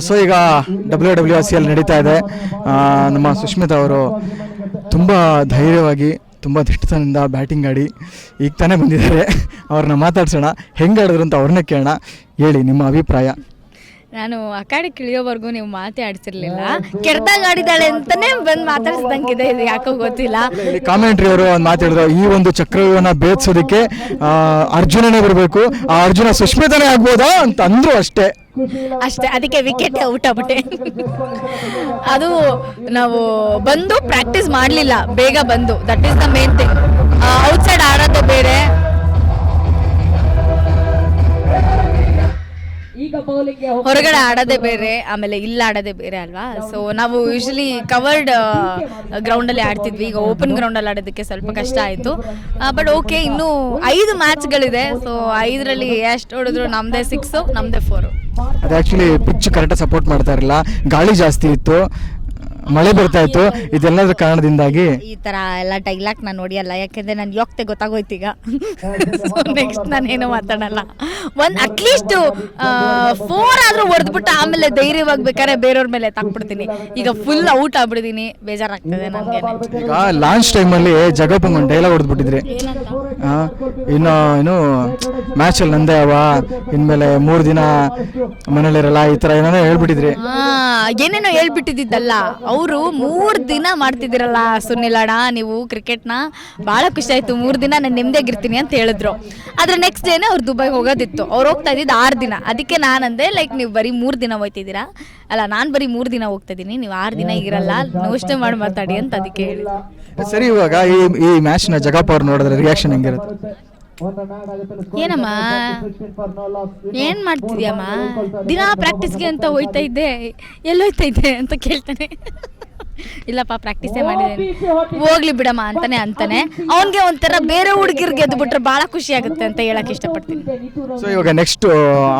So ಈಗ W W C L ನಡೀತಾ ಇದೆ. ನಮ್ಮ ಸುಷ್ಮಿತಾ ಅವರು ತುಂಬ ಧೈರ್ಯವಾಗಿ ತುಂಬ ದಿಟ್ಟತನದಿಂದ ಬ್ಯಾಟಿಂಗ್ ಆಡಿ ಈಗ ತಾನೇ ಬಂದಿದ್ದಾರೆ. ಅವ್ರನ್ನ ಮಾತಾಡ್ಸೋಣ. ಹೆಂಗೆ ಆಡಿದ್ರು ಅಂತ ಅವ್ರನ್ನ ಕೇಳೋಣ. ಹೇಳಿ ನಿಮ್ಮ ಅಭಿಪ್ರಾಯ. ನಾನು ಅಕಾಡಿ ಕಿಳಿಯೋವರೆಗೂ ನೀವು ಮಾತೇ ಆಡ್ತಿರ್ಲಿಲ್ಲ ಕೆಡ್ದಾಗ ಆಡಿದಾಳೆ ಅಂತಾನೆ ಬಂದು ಮಾತಾಡ್ಸ್ದಂಗಿದೆ. ಇದು ಯಾಕೋ ಗೊತ್ತಿಲ್ಲ. ಕಾಮೆಂಟ್ರಿ ಅವರು ಒಂದು ಮಾತಾಡಿದ್ರು ಈ ಒಂದು ಚಕ್ರವ್ಯೂಹನ ಭೇದಿಸೋದಕ್ಕೆ ಆ, ಅರ್ಜುನನೇ ಬರಬೇಕು. ಆ ಅರ್ಜುನ ಸುಷ್ಮಿತನೇ ಆಗ್ಬೋದಾ ಅಂತ ಅಂದ್ರು ಅಷ್ಟೇ. ಅಷ್ಟೇ ಅದಕ್ಕೆ ವಿಕೆಟ್ ಔಟ್ ಆಗ್ಬಿಟ್ಟೆ ಅದು ನಾವು ಬಂದು ಪ್ರಾಕ್ಟೀಸ್ ಮಾಡಲಿಲ್ಲ ಬೇಗ ಬಂದು. That is the main thing outside ಆಡೋದೇ ಬೇರೆ. ಹೊರಗಡೆ ಆಡೋದೇ ಬೇರೆ ಆಮೇಲೆ ಇಲ್ಲಿ ಆಡೋದೇ ಬೇರೆ ಅಲ್ವಾ? ಸೊ ನಾವು ಯೂಶಲಿ ಕವರ್ಡ್ ಗ್ರೌಂಡ್ ಅಲ್ಲಿ ಆಡ್ತಿದ್ವಿ. ಈಗ ಓಪನ್ ಗ್ರೌಂಡ್ ಅಲ್ಲಿ ಆಡೋದಕ್ಕೆ ಸ್ವಲ್ಪ ಕಷ್ಟ ಆಯಿತು. ಬಟ್ ಓಕೆ ಇನ್ನೂ ಐದು ಮ್ಯಾಚ್ಗಳಿದೆ ಸೊ ಐದರಲ್ಲಿ ಎಷ್ಟು ಹೊಡೆದ್ರು ನಮ್ದೇ ಸಿಕ್ಸ್ ನಮ್ದೇ ಫೋರ್ ಅದು ಆಕ್ಚುಲಿ ಪಿಚ್ ಕರೆಕ್ಟಾಗಿ ಸಪೋರ್ಟ್ ಮಾಡ್ತಾ ಇರಲಿಲ್ಲ. ಗಾಳಿ ಜಾಸ್ತಿ ಇತ್ತು. ಮಳೆ ಬರ್ತಾ ಇತ್ತು. ಇದೆಲ್ಲದರ ಕಾರಣದಿಂದಾಗಿ ಈ ತರ ಎಲ್ಲ ಡೈಲಾಗ್ ನಾನು ನೋಡಿಯಲ್ಲ ಯಾಕೆಂದ್ರೆ ನಾನು ಯೋಗ್ತೆ ಗೊತ್ತಾಗೋಯ್ತು ಈಗ. ನೆಕ್ಸ್ಟ್ ನಾನೇನು ಮಾತಾಡಲ್ಲ. ಒಂದ್ ಅಟ್ಲೀಸ್ಟ್ ಫೋರ್ ಆದ್ರೂ ಹೊಡೆದ್ಬಿಟ್ಟು ಆಮೇಲೆ ಧೈರ್ಯವಾಗಿ ಬೇಕಾದ್ರೆ ಬೇರೆಯವ್ರ ಮೇಲೆ ತಾಕ್ಬಿಡ್ತೀನಿ. ಈಗ ಫುಲ್ ಔಟ್ ಆಗ್ಬಿಡ್ತೀನಿ ಬೇಜಾರಾಗ್ತದೆ ನನಗೆ. ಈಗ ಲಾಂಚ್ ಟೈಮಲ್ಲಿ ಜಗಪ್ಪಂಗ್ ಒಂದು ಡೈಲಾಗ್ ಹೊಡೆದ್ಬಿಟ್ಟಿದ್ರಿ. ಆ, ಇನ್ನು ಏನು ಮ್ಯಾಚಲ್ಲಿ ನಂದೇ ಅವ. ಇನ್ಮೇಲೆ ಮೂರು ದಿನ ಮನೇಲಿರಲ್ಲ ಈ ಥರ ಏನೇನೋ ಹೇಳ್ಬಿಟ್ಟಿದ್ರಿ. ಹಾ ಏನೇನೋ ಹೇಳ್ಬಿಟ್ಟಿದ್ದಲ್ಲ ಅವರು ಮೂರ್ ದಿನ ಮಾಡ್ತಿದ್ದೀರಲ್ಲ ಸುನಿಲ್ ಅಣ್ಣ, ನೀವು ಕ್ರಿಕೆಟ್ನ ಭಾಳ ಖುಷಿ ಆಯ್ತು. ಮೂರ್ ದಿನ ನಾನು ನೆಮ್ಮದಿಯಾಗಿರ್ತೀನಿ ಅಂತ ಹೇಳಿದ್ರು. ಆದ್ರೆ ನೆಕ್ಸ್ಟ್ ಡೇನೇ ಅವ್ರು ದುಬೈಗೆ ಹೋಗೋದಿತ್ತು. ಅವ್ರು ಹೋಗ್ತಾ ಇದ್ದಿದ್ದು ಆರು ದಿನ. ಅದಕ್ಕೆ ನಾನಂದೆ ಲೈಕ್ ನೀವು ಬರೀ ಮೂರ್ ದಿನ ಹೋಗ್ತಿದ್ದೀರಾ ಅಲ್ಲ, ನಾನು ಬರೀ ಮೂರ್ ದಿನ ಹೋಗ್ತಾ ಇದೀನಿ ನೀವು ಆರು ದಿನ ಇರಲ್ಲ. ಯೋಚನೆ ಮಾಡಿ ಮಾತಾಡಿ ಅಂತ ಅದಕ್ಕೆ ಹೇಳಿ ಸರಿ, ಇವಾಗ ಈ ಈ ಮ್ಯಾಚ್ನ ಜಗಪ್ಪ ಅವ್ರು ನೋಡಿದ್ರೆ ರಿಯಾಕ್ಷನ್ ಹೆಂಗಿರುತ್ತೆ? ಏನಮ್ಮ? ಏನ್ ಮಾಡ್ತಿದ್ಯಮ್ಮ? ದಿನ ಪ್ರಾಕ್ಟೀಸ್ಗೆ ಅಂತ ಹೋಯ್ತಾ ಇದ್ದೆ. ಎಲ್ಲೋಯ್ತಾ ಇದ್ದೆ ಅಂತ ಕೇಳ್ತಾನೆ. ಇಲ್ಲಪ್ಪ ಪ್ರಾಕ್ಟೀಸ್ ಮಾಡಿದ್ದೇನೆ ಹೋಗ್ಲಿ ಬಿಡಮ್ಮ ಅಂತಾನೆ ಅಂತಾನೆ. ಅವನ್ಗೆ ಒಂಥರ ಬೇರೆ ಹುಡುಗಿರ್ ಗೆದ್ದು ಬಿಟ್ರೆ ಬಹಳ ಖುಷಿ ಆಗುತ್ತೆ ಅಂತ ಹೇಳಕ್ ಇಷ್ಟಪಡ್ತೀನಿ. ಸೊ ಇವಾಗ ನೆಕ್ಸ್ಟ್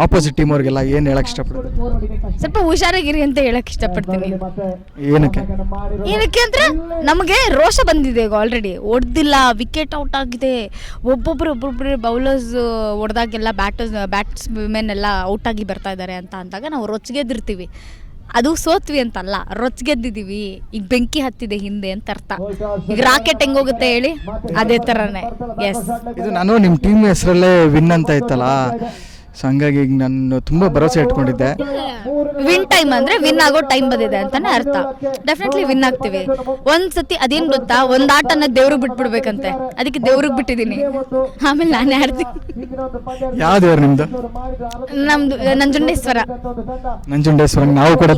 ಆಪೋಸಿಟ್ ಟೀಮ್ ಅವ್ರಿಗೆಲ್ಲ ಏನು ಹೇಳಕ್ ಇಷ್ಟಪಡ್ತೀನಿ ಸ್ವಲ್ಪ ಹುಷಾರಾಗಿರಿ ಅಂತ ಹೇಳಕ್ ಇಷ್ಟಪಡ್ತೀನಿ. ಏನಕ್ಕೆ? ಏನಕ್ಕೆ ಅಂದ್ರೆ ನಮಗೆ ರೋಷ ಬಂದಿದೆ ಈಗ ಆಲ್ರೆಡಿ ಹೊಡೆದಿಲ್ಲ ವಿಕೆಟ್ ಔಟ್ ಆಗಿದೆ. ಒಬ್ಬೊಬ್ರು ಒಬ್ಬೊಬ್ರು ಬೌಲರ್ಸ್ ಹೊಡೆದಾಗೆಲ್ಲ ಬ್ಯಾಟರ್ಸ್ ಬ್ಯಾಟ್ಸ್ ವುಮೆನ್ ಎಲ್ಲ ಔಟ್ ಆಗಿ ಬರ್ತಾ ಇದ್ದಾರೆ ಅಂತ ಅಂದಾಗ ನಾವು ರೊಚ್ಗೆದ್ದಿರ್ತೀವಿ. ಅದು ಸೋತ್ವಿ ಅಂತಲ್ಲ ರೊಚ್ಗೆದ್ದಿದ್ದೀವಿ ಈಗ ಬೆಂಕಿ ಹತ್ತಿದೆ ಹಿಂದೆ ಅಂತ ಅರ್ಥ. ಈಗ ರಾಕೆಟ್ ಹೆಂಗೋಗುತ್ತೆ ಹೇಳಿ? ಅದೇ ತರನೇ. ಎಸ್ ಇದು ನಾನು ನಿಮ್ಮ ಟೀಮ್ ಹೆಸರಲ್ಲೇ ವಿನ್ ಅಂತ ಇತ್ತಲ್ಲ. ಸೊ ಹಂಗಾಗಿ ಈಗ ನಾನು ತುಂಬ ಭರವಸೆ ಇಟ್ಕೊಂಡಿದ್ದೆ. ವಿನ್ ಟೈಮ್ ಅಂದ್ರೆ ವಿನ್ ಆಗೋ ಟೈಮ್ ಬಂದಿದೆ ಅಂತಾನೆ ಅರ್ಥ. ಡೆಫಿನೆಟ್ಲಿ ವಿನ್ ಆಗ್ತೀವಿ. ಒಂದ್ ಸತಿ ಅದೇನ್ ಗೊತ್ತಾ? ಒಂದ್ ಆಟನ ದೇವ್ರಿಗೆ ಬಿಟ್ಬಿಡ್ಬೇಕಂತೆ. ಅದಕ್ಕೆ ದೇವ್ರಿಗೆ ಬಿಟ್ಟಿದೀನಿ ಆಮೇಲೆ ನಾನೇ ಆಡ್ತೀನಿ ಯಾವ ದೇವ್ರು ನಿಮ್ದು? ನಮ್ದು ನಂಜುಂಡೇಶ್ವರ. ನಂಜುಂಡೇಶ್ವರ ನಾವು ಕೂಡ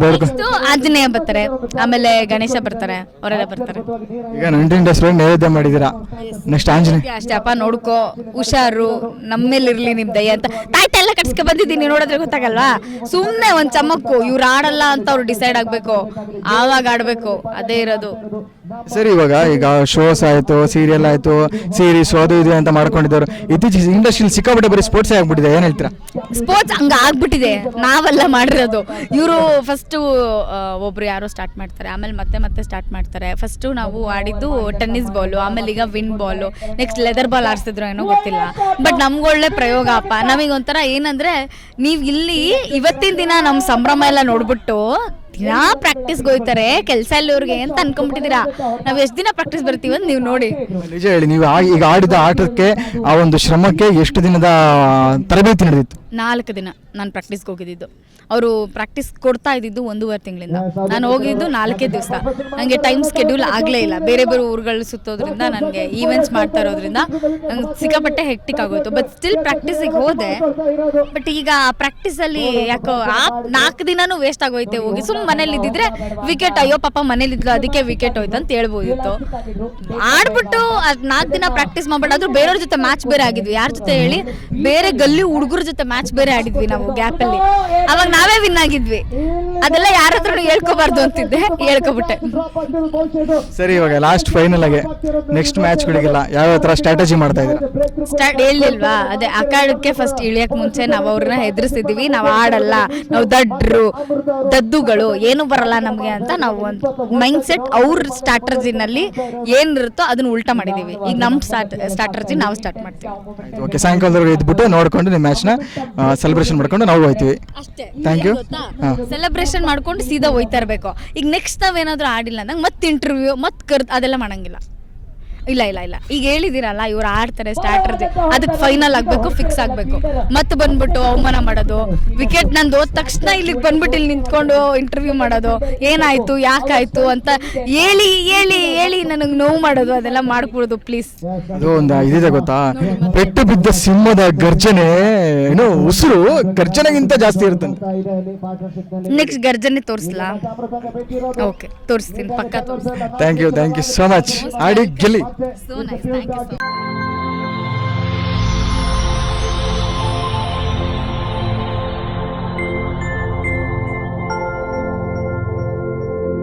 ಆಂಜನೇಯ ಬರ್ತಾರೆ. ಆಮೇಲೆ ಗಣೇಶ ಬರ್ತಾರೆ. ಅವರೆಲ್ಲ ಬರ್ತಾರೆ. ಈಗ ನಂಜುಂಡೇಶ್ವರ ನೈವೇದ್ಯ ಮಾಡಿದ್ದೀರಾ? ನೆಕ್ಸ್ಟ್ ಆಂಜನೇಯ ಅಷ್ಟೇ ಅಪ್ಪ ನೋಡ್ಕೋ. ಹುಷಾರು. ನಮ್ಮೇಲಿರ್ಲಿ ನಿಮ್ ದಯ ಅಂತ. ತಾಯ್ತ ಎಲ್ಲ ಕಟ್ಸ್ಕೊ ಬಂದಿದ್ದೀನಿ, ನೋಡಿದ್ರೆ ಗೊತ್ತಾಗಲ್ವಾ? ಸುಮ್ನೆ ಒಂದ್ ಚಮಕ್ಕು, ಇವ್ರು ಆಡಲ್ಲ ಅಂತ ಅವ್ರು ಡಿಸೈಡ್ ಆಗ್ಬೇಕು. ಆವಾಗ ಆಡ್ಬೇಕು, ಅದೇ ಇರೋದು. ಸರಿ, ಇವಾಗ ಈಗ ಶೋಸ್ ಆಯ್ತು ಸೀರಿಯಲ್ ಆಯ್ತು ಸೀರೀಸ್ ಅದು ಇದು ಅಂತ ಮಾಡ್ಕೊಂಡಿದ್ದವರು. ಇತ್ತೀಚೆಗೆ ಇಂಡಸ್ಟ್ರಿಯಲ್ಲಿ ಸಿಕ್ಕಾಪಟ್ಟೆ ಬರೀ ಸ್ಪೋರ್ಟ್ಸ್ ಆಗ್ಬಿಟ್ಟಿದೆ, ಏನು ಹೇಳ್ತೀರಾ? ಸ್ಪೋರ್ಟ್ಸ್ ಹಂಗ ಆಗ್ಬಿಟ್ಟಿದೆ. ನಾವೆಲ್ಲ ಮಾಡಿರೋದು. ಇವರು ಫಸ್ಟು ಒಬ್ರು ಯಾರೋ ಸ್ಟಾರ್ಟ್ ಮಾಡ್ತಾರೆ. ಆಮೇಲೆ ಮತ್ತೆ ಮತ್ತೆ ಸ್ಟಾರ್ಟ್ ಮಾಡ್ತಾರೆ. ಫಸ್ಟು ನಾವು ಆಡಿದ್ದು ಟೆನ್ನಿಸ್ ಬಾಲು ಆಮೇಲೆ ಈಗ win ball next leather ball ಆಡ್ಸಿದ್ರು ಏನೋ ಗೊತ್ತಿಲ್ಲ. ಬಟ್ ನಮ್ಗೊಳ್ಳೆ ಪ್ರಯೋಗ ಅಪ್ಪ. ನಮಗೆ ಒಂಥರ ಏನಂದ್ರೆ ನೀವು ಇಲ್ಲಿ ಇವತ್ತಿನ ದಿನ ನಮ್ಮ ಸಂಭ್ರಮ ಎಲ್ಲ ನೋಡ್ಬಿಟ್ಟು ದಿನಾ ಪ್ರಾಕ್ಟೀಸ್ ಹೋಯ್ತಾರೆ ಕೆಲಸ ಇಲ್ಲವ್ರಿಗೆ ಅಂತ ಅನ್ಕೊಂಡ್ಬಿಟ್ಟಿದ್ದೀರಾ ನಾವು ಎಷ್ಟು ದಿನ ಪ್ರಾಕ್ಟೀಸ್ ಬರ್ತೀವಿ ಅಂತ ನೀವು ನೋಡಿ. ನಿಜ ಹೇಳಿ, ನೀವು ಈಗ ಆಡಿದ ಆಟಕ್ಕೆ, ಆ ಒಂದು ಶ್ರಮಕ್ಕೆ ಎಷ್ಟು ದಿನದ ತರಬೇತಿ ನಡೆದಿತ್ತು? ನಾಲ್ಕು ದಿನ ನಾನು ಪ್ರಾಕ್ಟೀಸ್ಗೆ ಹೋಗಿದ್ದು. ಅವರು ಪ್ರಾಕ್ಟೀಸ್ ಕೊಡ್ತಾ ಇದ್ದಿದ್ದು ಒಂದೂವರೆ ತಿಂಗಳಿಂದ. ನಾನು ಹೋಗಿದ್ದು ನಾಲ್ಕೇ ದಿವಸ. ನನಗೆ ಟೈಮ್ ಸ್ಕೆಡ್ಯೂಲ್ ಆಗಲೇ ಇಲ್ಲ. ಬೇರೆ ಬೇರೆ ಊರುಗಳು ಸುತ್ತೋದ್ರಿಂದ ನನಗೆ ಈವೆಂಟ್ಸ್ ಮಾಡ್ತಾ ಇರೋದ್ರಿಂದ ನಂಗೆ ಸಿಕ್ಕಾಪಟ್ಟೆ ಹೆಕ್ಟಿಕ್ ಆಗೋಯ್ತು. ಬಟ್ ಸ್ಟಿಲ್ ಪ್ರಾಕ್ಟೀಸಿಗೆ ಹೋದೆ. ಬಟ್ ಈಗ ಪ್ರಾಕ್ಟೀಸಲ್ಲಿ ಯಾಕೋ ಆ ನಾಲ್ಕು ದಿನನೂ ವೇಸ್ಟ್ ಆಗೋಯ್ತೆ ಹೋಗಿ. ಸುಮ್ಮನೆ ಮನೇಲಿ ಇದ್ದಿದ್ರೆ ವಿಕೆಟ್ ಅಯ್ಯೋ ಪಾಪ ಮನೇಲಿ ಅದಕ್ಕೆ ವಿಕೆಟ್ ಹೋಯ್ತು ಅಂತ ಹೇಳ್ಬೋದಿತ್ತು. ಆಡ್ಬಿಟ್ಟು ಅದ್ ನಾಲ್ಕು ದಿನ ಪ್ರಾಕ್ಟೀಸ್ ಮಾಡ್ಬಿಟ್ಟು ಆದ್ರೂ ಬೇರೆಯವ್ರ ಜೊತೆ ಮ್ಯಾಚ್ ಬೇರೆ ಆಗಿದ್ವಿ. ಯಾರ ಜೊತೆ ಹೇಳಿ? ಬೇರೆ ಗಲ್ಲಿ ಹುಡುಗರ ಜೊತೆ ಮ್ಯಾಚ್ ಬೇರೆ ಆಡಿದ್ವಿ ನಾವು ಗ್ಯಾಪ್ ಅಲ್ಲಿ. ಅವಾಗ ನಾವೇ ವಿನ್ ಆಗಿದ್ವಿ. ಅದೆಲ್ಲ ಯಾರ ಹೇಳ್ಕೋಬಾರ್ದು ಹೇಳ್ಕೊಬಾರ್ದು ಅಂತಿದ್ದೆ. ಹೇಳ್ಕೊಬಿಟ್ಟೆ. ಸರಿ ಇವಾಗ ಲಾಸ್ಟ್ ಫೈನಲ್ ಆಗಿ ನೆಕ್ಸ್ಟ್ ಮ್ಯಾಚ್ಗಳಿಗೆಲ್ಲ ಯಾವ ತರ ಸ್ಟ್ರಾಟಜಿ ಮಾಡ್ತಾ ಇದ್ದೀರಾ? ಸ್ಟಾರ್ಟ್ ಹೇಳಿಲ್ವಾ? ಅದೇ ಅಖಾಡಕ್ಕೆ ಫಸ್ಟ್ ಇಳಿಯಕ್ ಮುಂಚೆ ನಾವು ಅವ್ರನ್ನ ಹೆದರ್ಸಿದೀವಿ. ನಾವು ಆಡಲ್ಲ. ನಾವು ದಡ್ರು ದದ್ದುಗಳು ಏನು ಬರಲ್ಲ ನಮಗೆ ಅಂತ ನಾವು ಒಂದು ಮೈಂಡ್ ಸೆಟ್ ಅವ್ರ ಸ್ಟ್ರಾಟಜಿನಲ್ಲಿ ಏನಿರುತ್ತೋ ಅದನ್ನ ಉಲ್ಟಾ ಮಾಡಿದೀವಿ. ಈಗ ನಮ್ಮ ಸ್ಟ್ರಾಟಜಿ ನಾವು ಸ್ಟಾರ್ಟ್ ಮಾಡ್ತೀವಿ. ಓಕೆ ಸಾಯಂಕಾಲದವರೆಗೆ ಇದ್ಬಿಟ್ಟು ನೋಡ್ಕೊಂಡು ನಿಮ್ಮ ಮ್ಯಾಚ್ನ ಸೆಲೆಬ್ರೇಷನ್ ಮಾಡ್ಕೊಂಡು ನಾವು ಹೋಗ್ತೀವಿ ಅಷ್ಟೇ. Thank you. ಸೆಲೆಬ್ರೇಷನ್ ಮಾಡ್ಕೊಂಡು ಸೀದಾ ಹೋಯ್ತಾ ಇರಬೇಕು. ಈಗ ನೆಕ್ಸ್ಟ್ ನಾವೇನಾದ್ರೂ ಆಡಿಲ್ಲ ಅಂದಾಗ ಮತ್ತೆ ಇಂಟರ್ವ್ಯೂ ಮತ್ತೆ ಕರ್ ಅದೆಲ್ಲ ಮಾಡಂಗಿಲ್ಲ. ಇಲ್ಲ ಇಲ್ಲ ಇಲ್ಲ. ಈಗ ಹೇಳಿದಿರಲ್ಲ ಇವ್ರು ಆಡ್ತಾರೆ ಸ್ಟಾರ್ಟರ್ ಅದಕ್ಕೆ ಫೈನಲ್ ಆಗಬೇಕು ಫಿಕ್ಸ್ ಆಗಬೇಕು. ಮತ್ತೆ ಬಂದ್ಬಿಟ್ಟು ಅವಮಾನ ಮಾಡೋದು ವಿಕೆಟ್ ನಂದು ಹೋದ ತಕ್ಷಣ ಇಲ್ಲಿಗೆ ಬಂದ್ಬಿಟ್ಟು ಇಲ್ಲಿ ನಿಂತ್ಕೊಂಡು ಇಂಟರ್ವ್ಯೂ ಮಾಡೋದು ಏನಾಯ್ತು ಯಾಕಾಯ್ತು ಅಂತ ಹೇಳಿ ಹೇಳಿ ಹೇಳಿ ನನಗೆ ನೋವು ಮಾಡೋದು ಅದೆಲ್ಲ ಮಾಡ್ಕೊಡೋದು ಪ್ಲೀಸ್ ಅದು ಒಂದು ಇದಿದೆ ಗೊತ್ತಾ? ಪೆಟ್ಟು ಬಿದ್ದ ಸಿಂಹದ ಗರ್ಜನೆ ಏನು ಉಸಿರು ಗರ್ಜನೆಗಿಂತ ಜಾಸ್ತಿ ಇರುತ್ತಂತೆ. ನೆಕ್ಸ್ಟ್ ಗರ್ಜನೆ ತೋರಿಸ್ಲಾ? ಓಕೆ ತೋರಿಸ್ತೀನಿ ಪಕ್ಕ ತೋರಿಸ್ತೀನಿ thank you thank you so much ಆಡಿ ಗೆಲ್ಲಿ. So nice thank you so